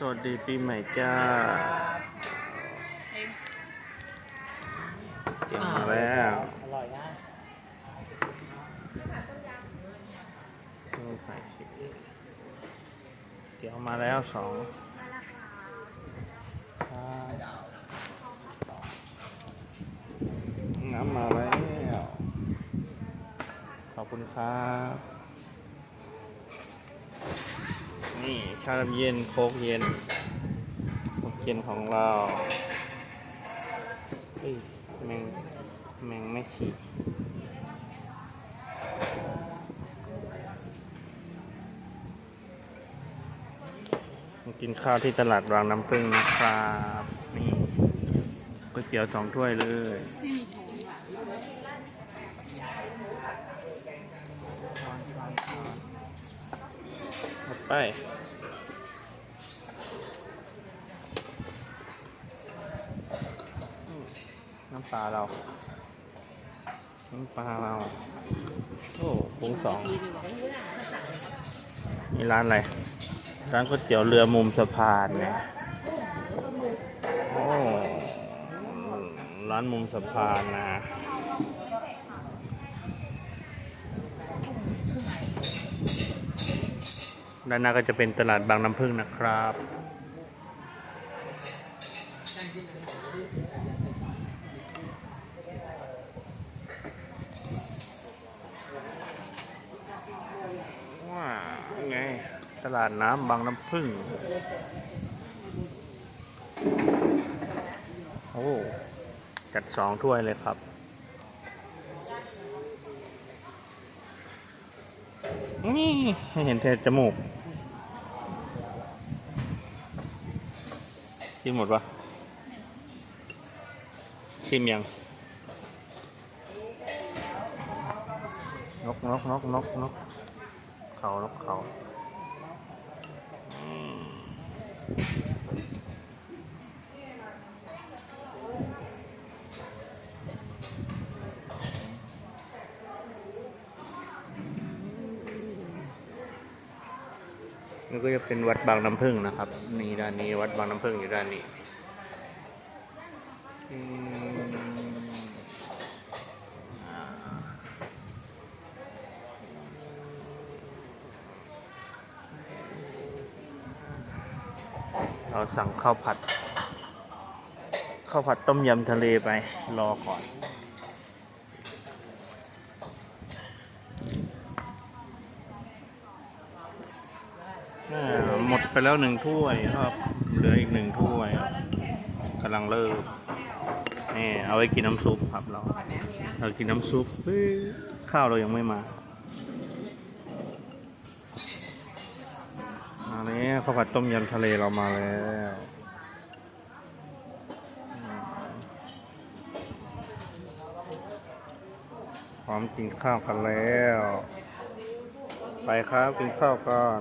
สวัสดีปีใหม่จ้าเก่งมาแล้วอร่อยนะลูกไข่สิเดี๋ยวมาแล้วสองน้ำมาแล้ว ขอบคุณครับ นี่ชาเย็นโคกเย็นโคกเย็นของเราเฮ้ยแมงแมงไม่ฉีกินข้าวที่ตลาดรางน้ำพึ่งนะครับ นี่ก๋วยเตี๋ยวสองถ้วยเลย ไป น้ำปลาเรา น้ำปลาเรา โอ้ปรุงสองปีดีกว่านี่ร้านอะไร ร้านก๋วยเตี๋ยวเรือมุมสะพานเนี่ยโอ้ ร้านมุมสะพานนะ ด้านหน้าก็จะเป็นตลาดบางน้ำพึ่งนะครับ ว้าไง ตลาดน้ำบางน้ำพึ่ง โอ้ จัดสองถ้วยเลยครับนี่ให้เห็นแต่จมูก ชิมหมดปะชิมยังนกนกนกนกนกเขานกเขา นี่ก็จะเป็นวัดบางน้ำพึ่งนะครับนี่ด้านนี้วัดบางน้ำพึ่งอยู่ด้านนี้เราสั่งข้าวผัดข้าวผัดต้มยำทะเลไปรอก่อน หมดไปแล้วหนึ่งถ้วยครับ เหลืออีกหนึ่งถ้วยกำลังเลิกนี่เอาไว้กินน้ำซุปครับเราเรากินน้ำซุปข้าวเรายังไม่มาอันนี้ข้าวผัดต้มยำทะเลเรามาแล้วพร้อมกินข้าวกันแล้ว ไปครับกินข้าวก่อน